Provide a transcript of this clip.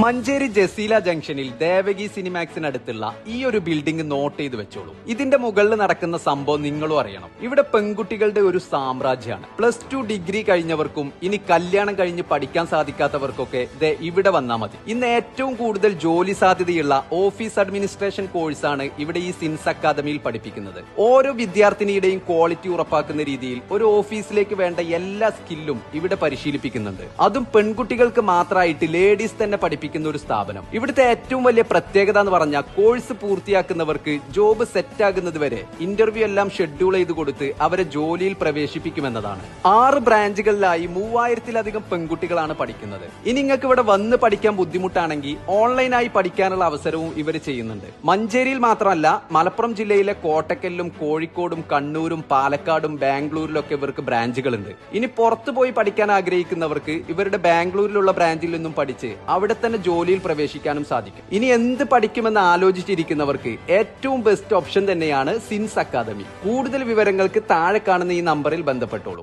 മഞ്ചേരി ജസീല ജംഗ്ഷനിൽ ദേവകി സിനിമാക്സിനടുത്തുള്ള ഈ ഒരു ബിൽഡിംഗ് നോട്ട് ചെയ്ത് വെച്ചോളൂ. ഇതിന്റെ മുകളിൽ നടക്കുന്ന സംഭവം നിങ്ങളും അറിയണം. ഇവിടെ പെൺകുട്ടികളുടെ ഒരു സാമ്രാജ്യമാണ്. പ്ലസ് ടു ഡിഗ്രി കഴിഞ്ഞവർക്കും ഇനി കല്യാണം കഴിഞ്ഞ് പഠിക്കാൻ സാധിക്കാത്തവർക്കൊക്കെ ഇത് ഇവിടെ വന്നാൽ മതി. ഇന്ന് ഏറ്റവും കൂടുതൽ ജോലി സാധ്യതയുള്ള ഓഫീസ് അഡ്മിനിസ്ട്രേഷൻ കോഴ്സാണ് ഇവിടെ ഈ സിൻസ് അക്കാദമിയിൽ പഠിപ്പിക്കുന്നത്. ഓരോ വിദ്യാർത്ഥിനിയുടെയും ക്വാളിറ്റി ഉറപ്പാക്കുന്ന രീതിയിൽ ഒരു ഓഫീസിലേക്ക് വേണ്ട എല്ലാ സ്കില്ലും ഇവിടെ പരിശീലിപ്പിക്കുന്നുണ്ട്. അതും പെൺകുട്ടികൾക്ക് മാത്രമായിട്ട് ലേഡീസ് തന്നെ പഠിപ്പിക്കുന്ന ഒരു സ്ഥാപനം. ഇവിടുത്തെ ഏറ്റവും വലിയ പ്രത്യേകത എന്ന് പറഞ്ഞാൽ കോഴ്സ് പൂർത്തിയാക്കുന്നവർക്ക് ജോബ് സെറ്റ് ആകുന്നത് വരെ ഇന്റർവ്യൂ എല്ലാം ഷെഡ്യൂൾ ചെയ്ത് കൊടുത്ത് അവരെ ജോലിയിൽ പ്രവേശിപ്പിക്കുമെന്നതാണ്. ആറ് ബ്രാഞ്ചുകളിലായി മൂവായിരത്തിലധികം പെൺകുട്ടികളാണ് പഠിക്കുന്നത്. ഇനി നിങ്ങൾക്ക് ഇവിടെ വന്ന് പഠിക്കാൻ ബുദ്ധിമുട്ടാണെങ്കിൽ ഓൺലൈനായി പഠിക്കാനുള്ള അവസരവും ഇവർ ചെയ്യുന്നുണ്ട്. മഞ്ചേരിയിൽ മാത്രമല്ല മലപ്പുറം ജില്ലയിലെ കോട്ടക്കല്ലും കോഴിക്കോടും കണ്ണൂരും പാലക്കാടും ബാംഗ്ലൂരിലൊക്കെ ഇവർക്ക് ബ്രാഞ്ചുകളുണ്ട്. ഇനി പുറത്തു പോയി പഠിക്കാൻ ആഗ്രഹിക്കുന്നവർക്ക് ഇവരുടെ ബാംഗ്ലൂരിലുള്ള ബ്രാഞ്ചിൽ നിന്നും പഠിച്ച് അവിടെ തന്നെ ജോലിയിൽ പ്രവേശിക്കാനും സാധിക്കും. ഇനി എന്ത് പഠിക്കുമെന്ന് ആലോചിച്ചിരിക്കുന്നവർക്ക് ഏറ്റവും ബെസ്റ്റ് ഓപ്ഷൻ തന്നെയാണ് സിൻസ് അക്കാദമി കൂടുതൽ വിവരങ്ങൾക്ക് താഴെ കാണുന്ന ഈ നമ്പറിൽ ബന്ധപ്പെട്ടോളൂ.